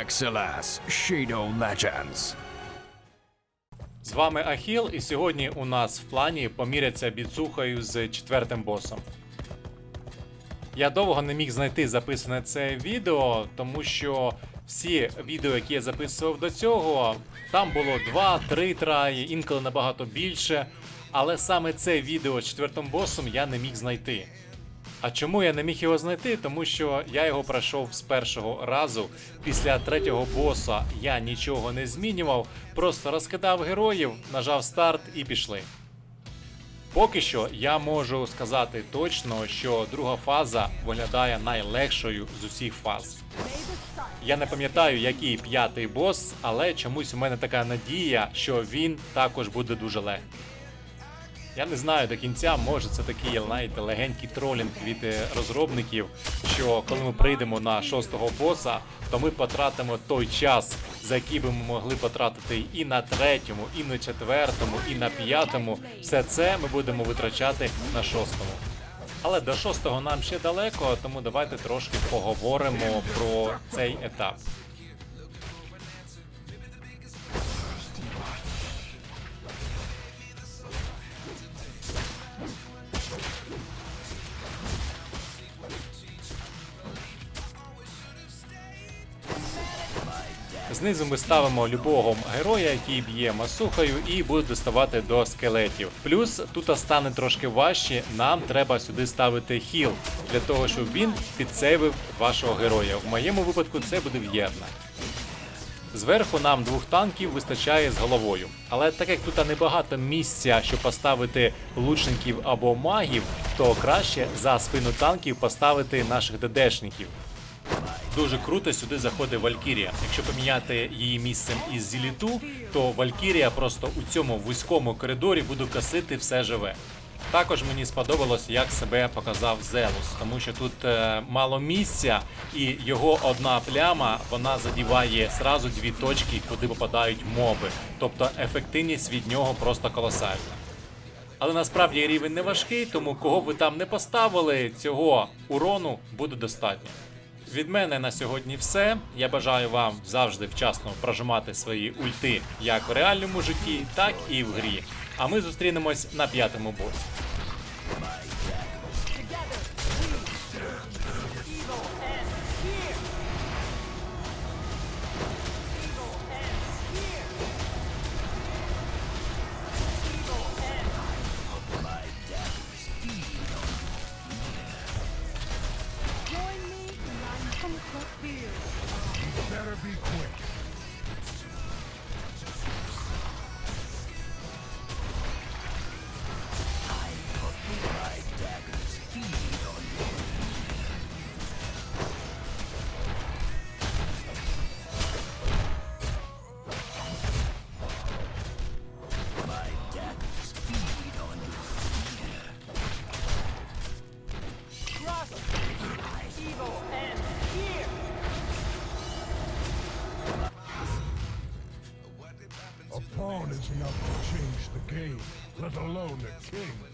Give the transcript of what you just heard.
Excelas Shadow Legends. З вами Ахіл, і сьогодні у нас в плані поміряться біцухою з четвертим босом. Я довго не міг знайти записане це відео, тому що всі відео, які я записував до цього, там було 2-3 траї, інколи набагато більше. Але саме це відео з четвертим босом я не міг знайти. А чому я не міг його знайти? Тому що я його пройшов з першого разу. Після третього боса я нічого не змінював, просто розкидав героїв, нажав старт і пішли. Поки що я можу сказати точно, що друга фаза виглядає найлегшою з усіх фаз. Я не пам'ятаю, який п'ятий бос, але чомусь у мене така надія, що він також буде дуже легкий. Я не знаю до кінця, може це такий знаєте, легенький тролінг від е, розробників, що коли ми прийдемо на шостого боса, то ми потратимо той час, за який би ми могли потратити і на третьому, і на четвертому, і на п'ятому. Все це ми будемо витрачати на шостому. Але до шостого нам ще далеко, тому давайте трошки поговоримо про цей етап. Знизу ми ставимо любого героя, який б'є масухою, і буде доставати до скелетів. Плюс тут стане трошки важче. Нам треба сюди ставити хіл для того, щоб він підсейвив вашого героя. В моєму випадку це буде в'єрна. Зверху нам двох танків вистачає з головою. Але так як тут небагато місця, щоб поставити лучників або магів, то краще за спину танків поставити наших ДДшників. Дуже круто сюди заходить Валькірія. Якщо поміняти її місцем із Зіліту, то Валькірія просто у цьому вузькому коридорі буде косити все живе. Також мені сподобалось, як себе показав Зелус, тому що тут е, мало місця, і його одна пляма вона задіває зразу дві точки, куди попадають моби. Тобто ефективність від нього просто колосальна. Але насправді рівень не важкий, тому кого ви там не поставили, цього урону буде достатньо. Від мене на сьогодні все. Я бажаю вам завжди вчасно прожимати свої ульти як в реальному житті, так і в грі. А ми зустрінемось на п'ятому босі. You better be quick. Pawn is enough to change the game, let alone the king.